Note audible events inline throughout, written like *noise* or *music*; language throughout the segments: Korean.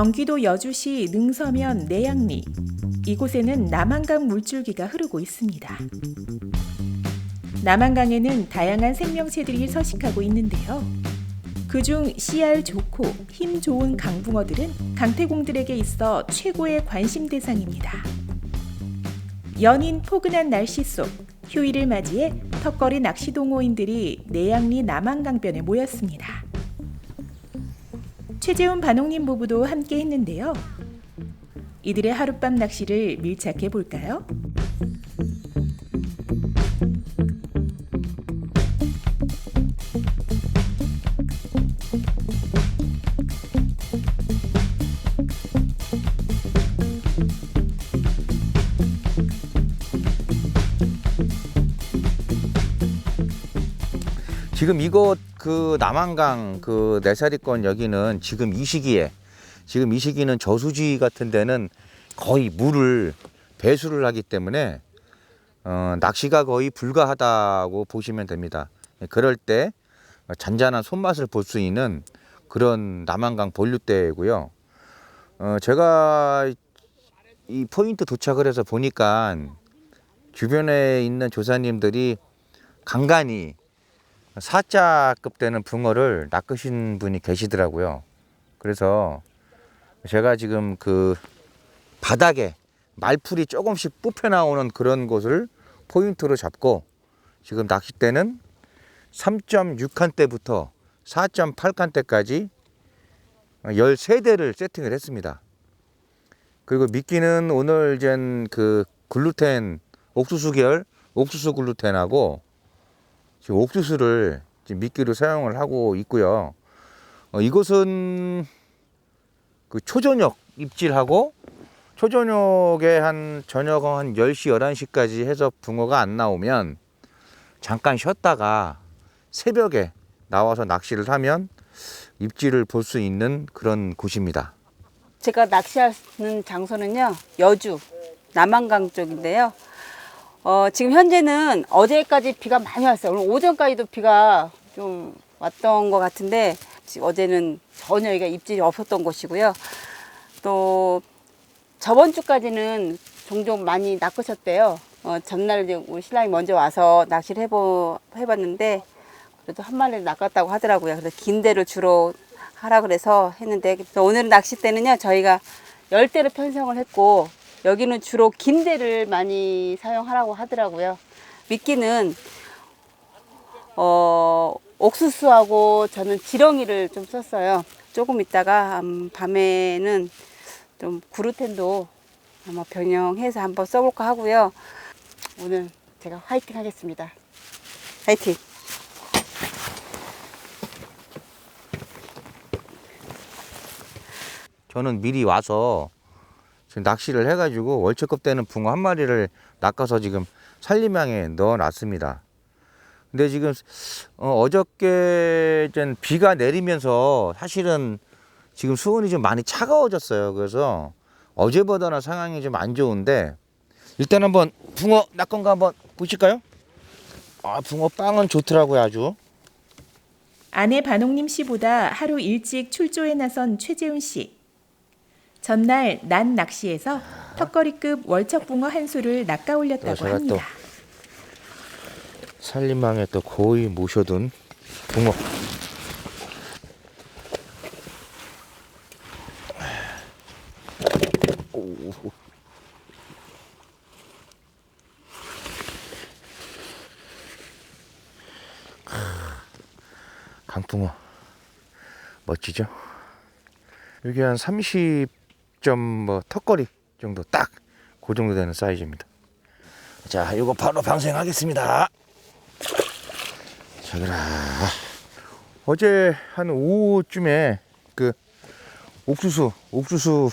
경기도 여주시 능서면 내양리 이곳에는 남한강 물줄기가 흐르고 있습니다. 남한강에는 다양한 생명체들이 서식하고 있는데요. 그중 씨알 좋고 힘 좋은 강붕어들은 강태공들에게 있어 최고의 관심 대상입니다. 연인 포근한 날씨 속 휴일을 맞이해 턱걸이 낚시 동호인들이 내양리 남한강변에 모였습니다. 최재훈 반옥님 부부도 함께 했는데요. 이들의 하룻밤 낚시를 밀착해 볼까요? 지금 이곳 그 남한강 그 내사리권 여기는 지금 이 시기에 지금 이 시기는 저수지 같은 데는 거의 물을 배수를 하기 때문에 어, 낚시가 거의 불가하다고 보시면 됩니다. 그럴 때 잔잔한 손맛을 볼 수 있는 그런 남한강 본류대고요. 어, 제가 이 포인트 도착을 해서 보니까 주변에 있는 조사님들이 간간히 사자급 되는 붕어를 낚으신 분이 계시더라고요. 그래서 제가 지금 그 바닥에 말풀이 조금씩 뽑혀 나오는 그런 곳을 포인트로 잡고 지금 낚싯대는 3.6칸대부터 4.8칸대까지 13대를 세팅을 했습니다. 그리고 미끼는 오늘 이젠 그 글루텐 옥수수 계열 옥수수 글루텐하고 지금 옥수수를 지금 미끼로 사용을 하고 있고요. 어, 이곳은 그 초저녁 입질하고 초저녁에 한 저녁 한 10시, 11시까지 해서 붕어가 안 나오면 잠깐 쉬었다가 새벽에 나와서 낚시를 하면 입질을 볼 수 있는 그런 곳입니다. 제가 낚시하는 장소는요 여주 남한강 쪽인데요. 어, 지금 현재는 어제까지 비가 많이 왔어요. 오늘 오전까지도 비가 좀 왔던 것 같은데 어제는 전혀 여기가 입질이 없었던 곳이고요. 또 저번 주까지는 종종 많이 낚으셨대요. 어, 전날 이제 우리 신랑이 먼저 와서 낚시를 해보, 해봤는데 그래도 한 마리를 낚았다고 하더라고요. 그래서 긴 대를 주로 하라 그래서 했는데 그래서 오늘 낚싯대는요 저희가 열대로 편성을 했고 여기는 주로 긴 대를 많이 사용하라고 하더라고요. 미끼는 어 옥수수하고 저는 지렁이를 좀 썼어요. 조금 있다가 음, 밤에는 좀 구루텐도 아마 변형해서 한번 써볼까 하고요. 오늘 제가 화이팅 하겠습니다. 화이팅! 저는 미리 와서 지금 낚시를 해가지고 월척급 되는 붕어 한 마리를 낚아서 지금 살림양에 넣어놨습니다. 근데 지금 어, 어저께 전 비가 내리면서 사실은 지금 수온이 좀 많이 차가워졌어요. 그래서 어제보다는 상황이 좀 안 좋은데 일단 한번 붕어 거 한번 보실까요? 아 붕어 빵은 좋더라고요 아주. 아내 반옥님 씨보다 하루 일찍 출조에 나선 최재훈 씨. 전날 난 낚시에서 턱걸이급 월척붕어 한 수를 낚아 또 올렸다고 제가 또 합니다. 살림망에 또 거의 모셔둔 붕어. 오. 강붕어 멋지죠? 여기 한 30 점뭐 턱걸이 정도 딱 그 정도 되는 사이즈입니다. 자, 이거 바로 방생하겠습니다. 저기라. 어제 한 오후쯤에 그 옥수수, 옥수수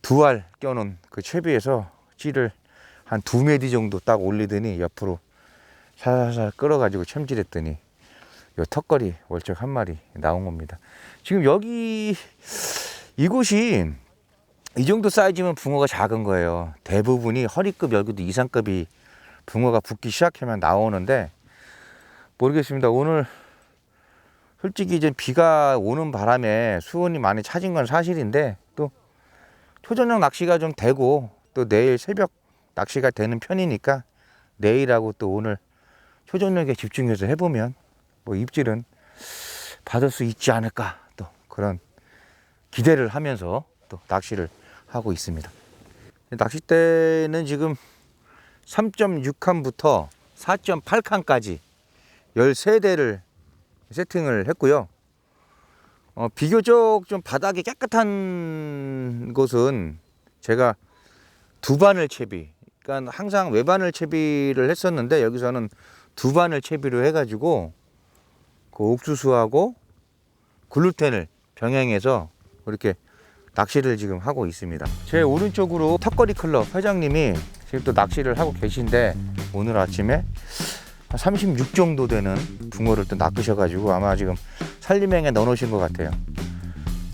두 알 껴놓은 그 채비에서 찌를 한 두 메디 정도 딱 올리더니 옆으로 살살 끌어가지고 챔질했더니 요 턱걸이 월척 한 마리 나온 겁니다. 지금 여기 이곳이 이 정도 사이즈면 붕어가 작은 거예요. 대부분이 허리급 여기도 이상급이 붕어가 붙기 시작하면 나오는데 모르겠습니다. 오늘 솔직히 이제 비가 오는 바람에 수온이 많이 차진 건 사실인데 또 초저녁 낚시가 좀 되고 또 내일 새벽 낚시가 되는 편이니까 내일하고 또 오늘 초저녁에 집중해서 해보면 뭐 입질은 받을 수 있지 않을까 또 그런 기대를 하면서 또 낚시를 하고 있습니다. 낚싯대는 지금 3.6칸부터 4.8칸까지 13대를 세팅을 했고요. 어, 비교적 좀 바닥이 깨끗한 곳은 제가 두 바늘 채비, 그러니까 항상 외바늘 채비를 했었는데 여기서는 두 바늘 채비로 해가지고 그 옥수수하고 글루텐을 병행해서 이렇게 낚시를 지금 하고 있습니다. 제 오른쪽으로 턱걸이 클럽 회장님이 지금 또 낚시를 하고 계신데 오늘 아침에 한 36 정도 되는 붕어를 또 낚으셔가지고 아마 지금 살림행에 넣어놓으신 것 같아요.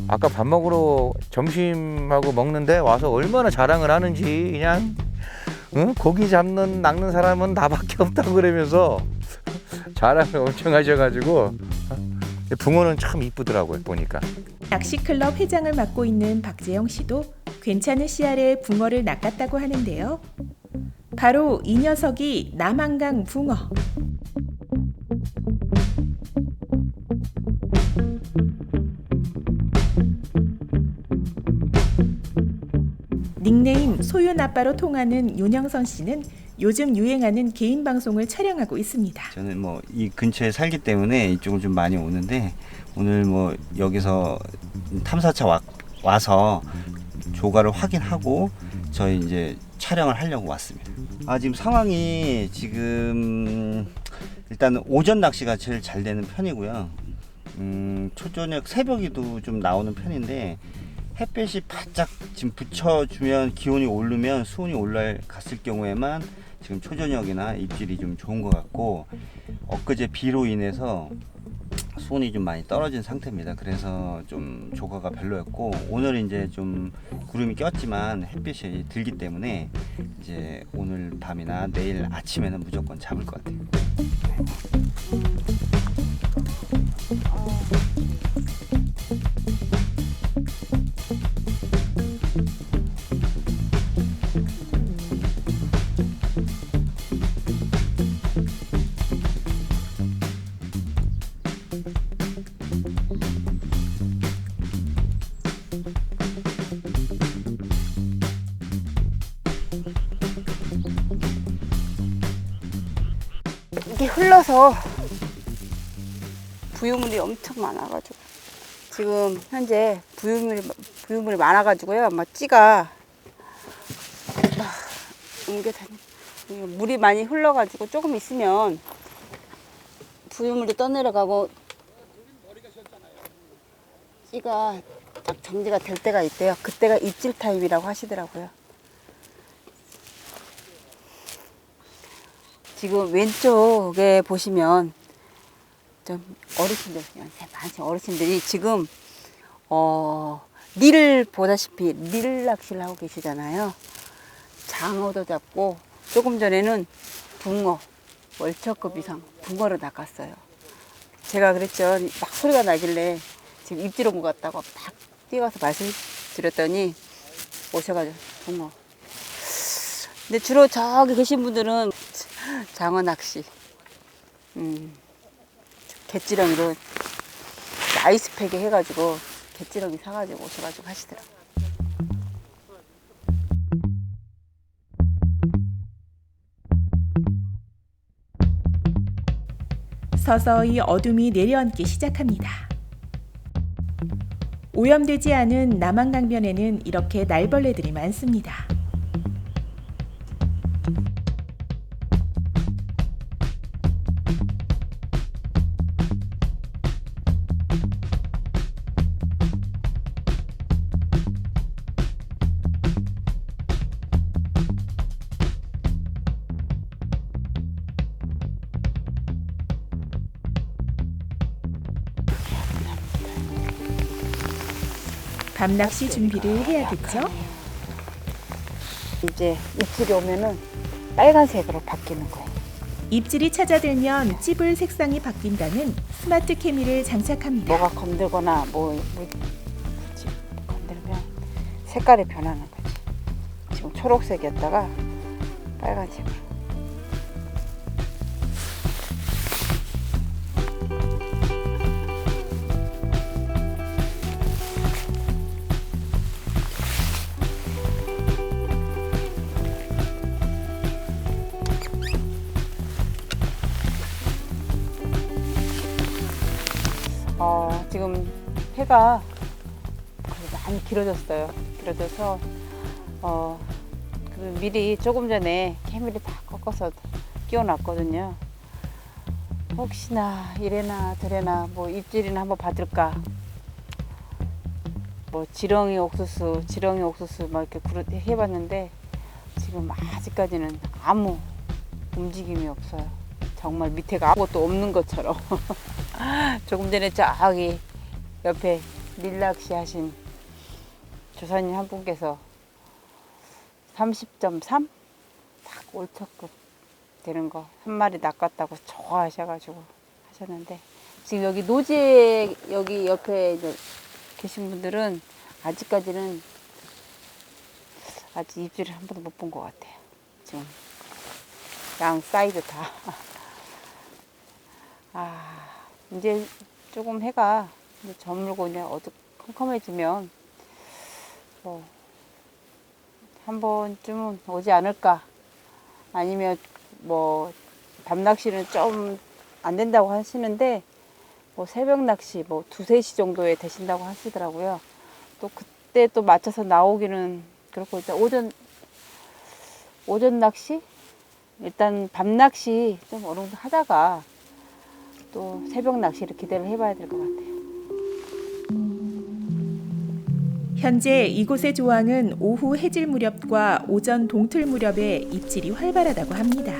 아까 밥 먹으러 점심하고 먹는데 와서 얼마나 자랑을 하는지 그냥 응? 고기 잡는 낚는 사람은 나밖에 없다고 그러면서 자랑을 엄청 하셔가지고 붕어는 참 이쁘더라고요 보니까. 낚시클럽 회장을 맡고 있는 박재영 씨도 괜찮은 씨알에 붕어를 낚았다고 하는데요. 바로 이 녀석이 남한강 붕어. 닉네임 소윤 아빠로 통하는 윤영선 씨는 요즘 유행하는 개인 방송을 촬영하고 있습니다. 저는 뭐 이 근처에 살기 때문에 이쪽을 좀 많이 오는데 오늘 뭐 여기서 탐사차 와, 와서 조가를 확인하고 저희 이제 촬영을 하려고 왔습니다. 아 지금 상황이 지금 일단 오전 낚시가 제일 잘 되는 편이고요. 음, 초저녁 새벽에도 좀 나오는 편인데 햇볕이 바짝 지금 붙여주면 기온이 오르면 수온이 올라갔을 경우에만 지금 초저녁이나 입질이 좀 좋은 것 같고 엊그제 비로 인해서 수온이 좀 많이 떨어진 상태입니다. 그래서 좀 조과가 별로였고 오늘 이제 좀 구름이 꼈지만 햇빛이 들기 때문에 이제 오늘 밤이나 내일 아침에는 무조건 잡을 것 같아요. 부유물이 엄청 많아가지고 지금 현재 부유물이 부유물이 많아가지고요. 막 찌가 아, 옮겨 다니 물이 많이 흘러가지고 조금 있으면 부유물이 떠내려가고 찌가 딱 정지가 될 때가 있대요. 그때가 입질 타임이라고 하시더라고요. 지금 왼쪽에 보시면 좀 어르신들, 연세 많으신 어르신들이 지금 어, 릴 보다시피 릴 낚시를 하고 계시잖아요. 장어도 잡고 조금 전에는 붕어, 월척급 이상 붕어를 낚았어요. 제가 그랬죠. 막 소리가 나길래 지금 입질 온 것 같다고 막 뛰어가서 말씀드렸더니 오셔가지고 붕어. 근데 주로 저기 계신 분들은 장어 낚시, 음, 갯지렁이로 아이스팩에 해가지고 갯지렁이 사가지고 오셔가지고 하시더라고. 서서히 어둠이 내려앉기 시작합니다. 오염되지 않은 남한강변에는 이렇게 날벌레들이 많습니다. 밤낚시 준비를 해야겠죠? 이제 입질이 오면은 빨간색으로 바뀌는 거예요. 입질이 찾아들면 찝을 색상이 바뀐다는 스마트 케미를 장착합니다. 뭐가 검들거나 뭐, 뭐 그치, 건들면 색깔이 변하는 거지. 지금 초록색이었다가 빨간색으로. 해가 많이 길어졌어요. 길어져서 어, 그 미리 조금 전에 케미를 다 꺾어서 끼워놨거든요. 혹시나 이래나 저래나 뭐 입질이나 한번 받을까. 뭐 지렁이 옥수수, 지렁이 옥수수 막 이렇게 구르- 해봤는데 지금 아직까지는 아무 움직임이 없어요. 정말 밑에가 아무것도 없는 것처럼. *laughs* 조금 전에 저기 옆에 밀낚시 하신 조사님 한 분께서 30.3? 딱 올처급 되는 거 한 마리 낚았다고 좋아하셔가지고 하셨는데 지금 여기 노지에 여기 옆에 계신 분들은 아직까지는 아직 입질을 한 번도 못 본 것 같아요. 지금 양 사이드 다. *laughs* 아, 이제 조금 해가 이제 저물고 이제 어두컴컴해지면 뭐 한 번쯤은 오지 않을까 아니면 뭐 밤낚시는 좀 안 된다고 하시는데 뭐 새벽 낚시 뭐 두세 시 정도에 되신다고 하시더라고요. 또 그때 또 맞춰서 나오기는 그렇고 일단 오전 오전 낚시 일단 밤 낚시 좀 어느 정도 하다가 또 새벽 낚시를 기대를 해봐야 될 것 같아요. 현재 이곳의 조항은 오후 해질 무렵과 오전 동틀 무렵에 입질이 활발하다고 합니다.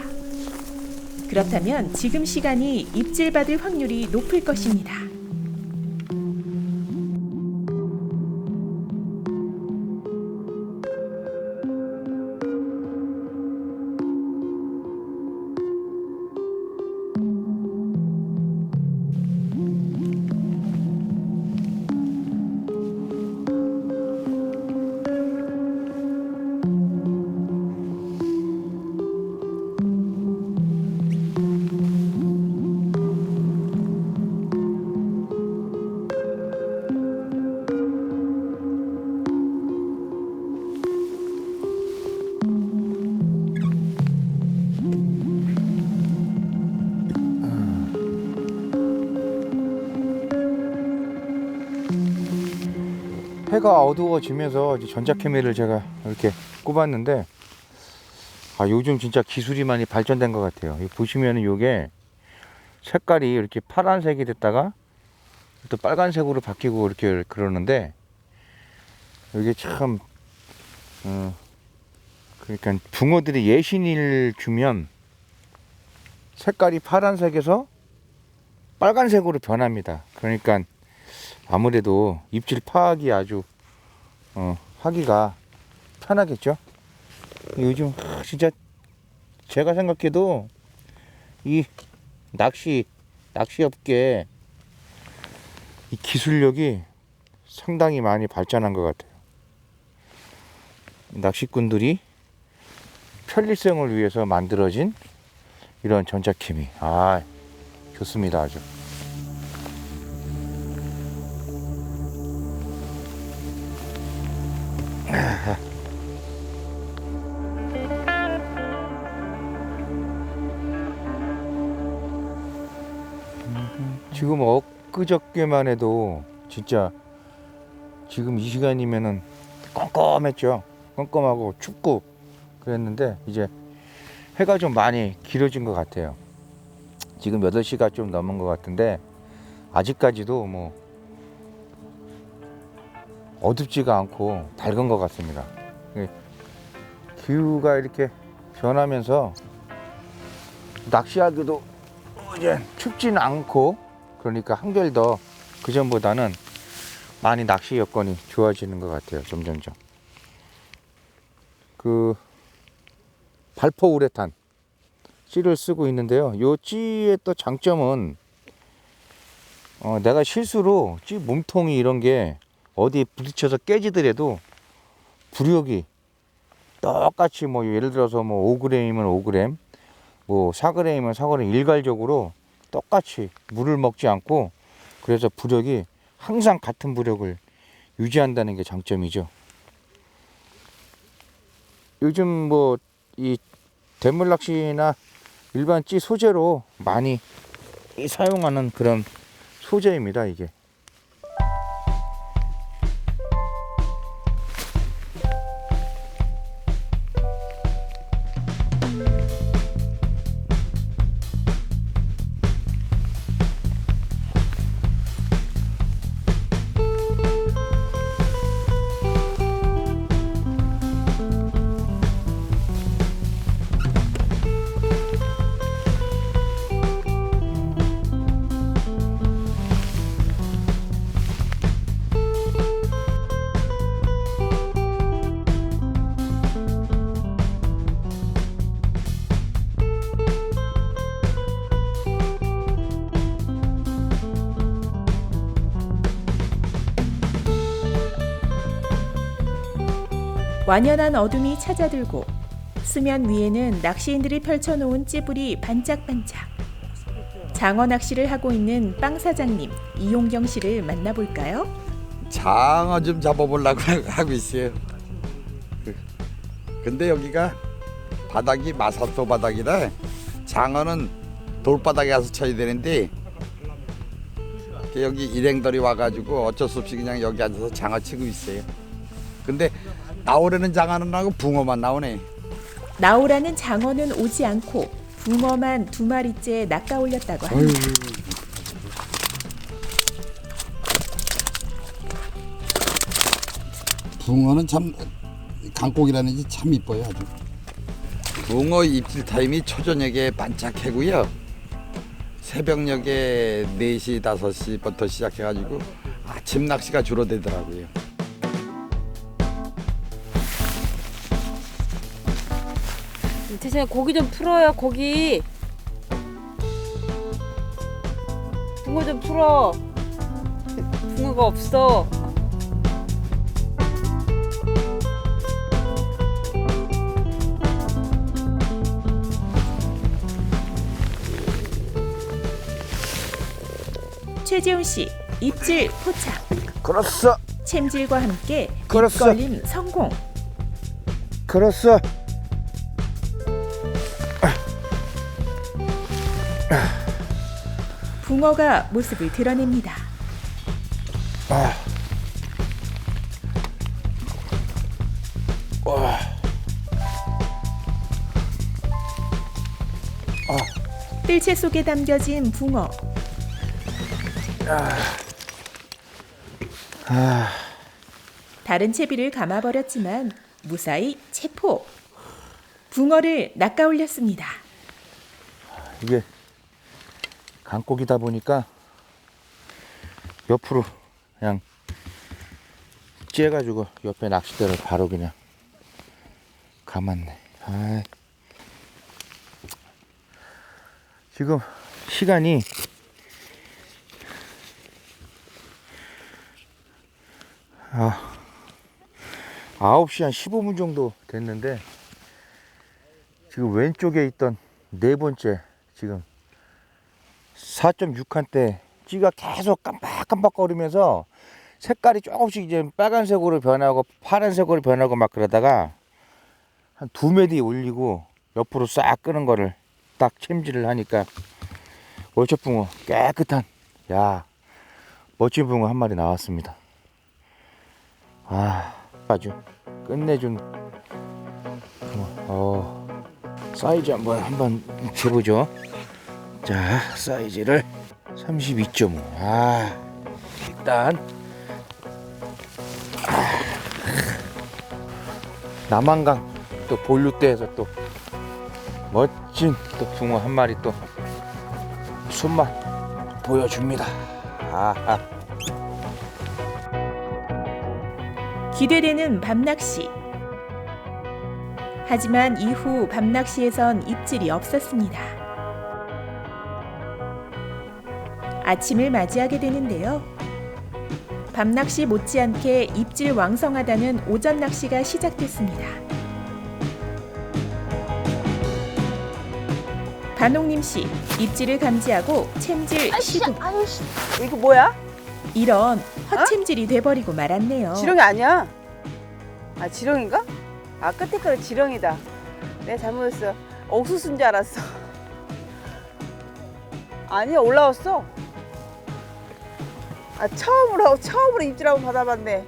그렇다면 지금 시간이 입질 받을 확률이 높을 것입니다. 해가 어두워지면서 전자케미를 제가 이렇게 꼽았는데 아 요즘 진짜 기술이 많이 발전된 것 같아요. 이 보시면은 요게 색깔이 이렇게 파란색이 됐다가 또 빨간색으로 바뀌고 이렇게 그러는데 이게 참 어, 그러니까 붕어들이 예신일 주면 색깔이 파란색에서 빨간색으로 변합니다. 그러니까 아무래도 입질 파악이 아주 어, 하기가 편하겠죠. 요즘 하, 진짜 제가 생각해도 이 낚시 낚시업계 이 기술력이 상당히 많이 발전한 것 같아요. 낚시꾼들이 편리성을 위해서 만들어진 이런 전자케미. 아, 좋습니다, 아주. 지금 엊그저께만 해도 진짜 지금 이 시간이면은 껌껌했죠. 껌껌하고 춥고 그랬는데 이제 해가 좀 많이 길어진 것 같아요. 지금 8시가 좀 넘은 것 같은데 아직까지도 뭐 어둡지가 않고 밝은 것 같습니다. 예, 기후가 이렇게 변하면서 낚시하기도 이제 춥지는 않고 그러니까 한결 더 그전보다는 많이 낚시 여건이 좋아지는 것 같아요. 점점점. 그 발포 우레탄 찌를 쓰고 있는데요. 요 찌의 또 장점은 어, 내가 실수로 찌 몸통이 이런 게 어디에 부딪혀서 깨지더라도 부력이 똑같이 뭐 예를 들어서 뭐 5g이면 5g, 뭐 4g이면 4g 일괄적으로 똑같이 물을 먹지 않고 그래서 부력이 항상 같은 부력을 유지한다는 게 장점이죠. 요즘 뭐 이 대물 낚시나 일반 찌 소재로 많이 이 사용하는 그런 소재입니다, 이게. 완연한 어둠이 찾아들고 수면 위에는 낚시인들이 펼쳐놓은 찌불이 반짝반짝. 장어 낚시를 하고 있는 빵 사장님 이용경 씨를 만나볼까요? 장어 좀 잡아보려고 *laughs* 하고 있어요. 근데 여기가 바닥이 마사토 바닥이라 장어는 돌바닥에 가서 쳐야 되는데 여기 일행들이 와가지고 어쩔 수 없이 그냥 여기 앉아서 장어 치고 있어요. 근데 나오려는 장어는 나고 붕어만 나오네. 나오라는 장어는 오지 않고 붕어만 두 마리째 낚아 올렸다고 합니다. 붕어는 참 강고기라는지 참 이뻐요 아주. 붕어 입질 타임이 초저녁에 반짝해고요. 새벽녘에 4시, 5시부터 시작해가지고 아침 낚시가 주로 되더라고요. 대신에 고기 좀 풀어요 고기 붕어 좀 풀어 붕어가 없어 최재훈 씨 입질 포착. 그렇소, 챔질과 함께 그렇소. 입걸림 성공. 그렇소. 붕어가 모습을 드러냅니다. 뜰채 속에 담겨진 붕어. 다른 채비를 감아버렸지만 무사히 체포. 붕어를 낚아 올렸습니다. 이게 강고기다 보니까 옆으로 그냥 째가지고 옆에 낚싯대를 바로 그냥 감았네. 아 지금 시간이 아 9시 한 15분 정도 됐는데 지금 왼쪽에 있던 네 번째 지금 4.6칸 때 찌가 계속 깜빡깜빡거리면서 색깔이 조금씩 이제 빨간색으로 변하고 파란색으로 변하고 막 그러다가 한 두 메디 올리고 옆으로 싹 끄는 거를 딱 챔질을 하니까 월척붕어 깨끗한 야 멋진 붕어 한 마리 나왔습니다. 아 아주 끝내준 붕어. 어. 사이즈 한번 한번 재보죠. 자 사이즈를 32.5. 아 일단 아, 남한강 또 본류대에서 또 멋진 또 붕어 한 마리 또 손맛 보여줍니다. 아하. 기대되는 밤낚시. 하지만 이후 밤낚시에선 입질이 없었습니다. 아침을 맞이하게 되는데요. 밤낚시 못지않게 입질 왕성하다는 오전 낚시가 시작됐습니다. 반옥님 씨, 입질을 감지하고 챔질 시도. 아유 씨. 이거 뭐야? 이런 헛챔질이 돼버리고 말았네요. 지렁이 아니야. 아 지렁인가? 아 끝에 거는 지렁이다. 내가 잘못했어. 옥수수인 줄 알았어. 아니야 올라왔어. 아 처음으로 처음으로 입질 한번 받아봤네.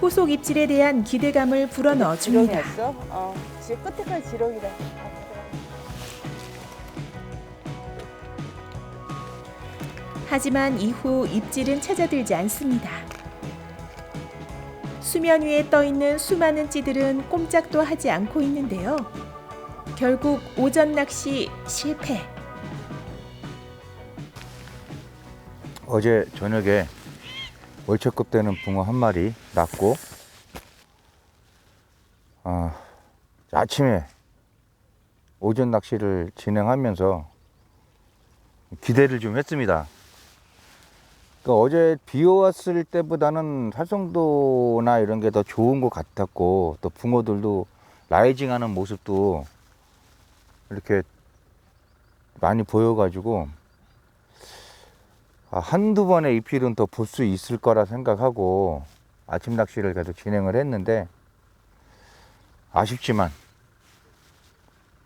후속 입질에 대한 기대감을 불어넣어 줍니다. 지렁이였어? 어. 지금 끝에 거는 지렁이다. 하지만 이후 입질은 찾아들지 않습니다. 수면 위에 떠 있는 수많은 찌들은 꼼짝도 하지 않고 있는데요. 결국 오전 낚시 실패. 어제 저녁에 월척급 되는 붕어 한 마리 낳고 아, 아침에 오전 낚시를 진행하면서 기대를 좀 했습니다. 그러니까 어제 비 왔을 때보다는 활성도나 이런 게 더 좋은 것 같았고 또 붕어들도 라이징하는 모습도 이렇게 많이 보여가지고 아, 한두 번의 입질은 더 볼 수 있을 거라 생각하고 아침 낚시를 계속 진행을 했는데 아쉽지만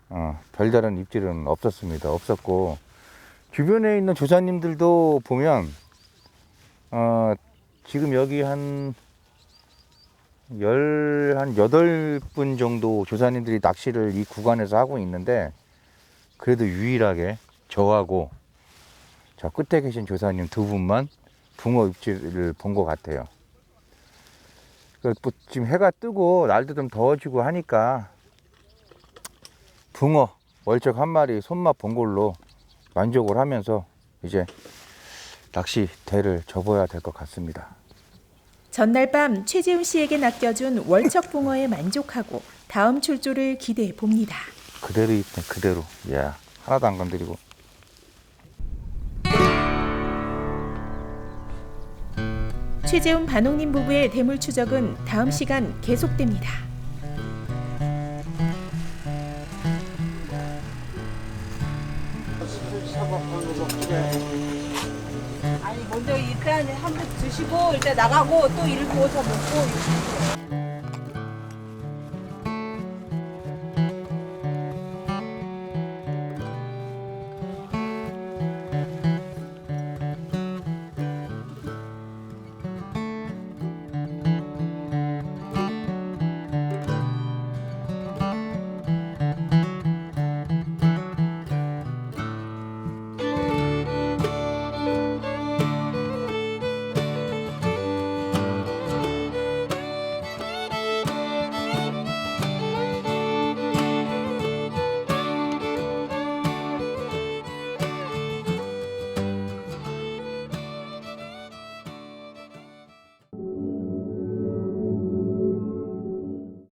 어, 별다른 입질은 없었습니다. 없었고 주변에 있는 조사님들도 보면 어, 지금 여기 한 열, 한 여덟 분 정도 조사님들이 낚시를 이 구간에서 하고 있는데 그래도 유일하게 저하고 저 끝에 계신 조사님 두 분만 붕어 입질을 본 것 같아요. 그뭐 지금 해가 뜨고 날도 좀 더워지고 하니까 붕어 월척 한 마리 손맛 본 걸로 만족을 하면서 이제 낚시 대를 접어야 될 것 같습니다. 전날 밤 최재훈 씨에게 낚여준 월척 붕어에 만족하고 다음 출조를 기대해 봅니다. 그대로 있네 그대로. 야 하나도 안 건드리고. 최재훈 반옥님 부부의 대물 추적은 다음 시간 계속됩니다. 아니 먼저 일단 한 번 드시고 일단 나가고 또 일을 부어서 먹고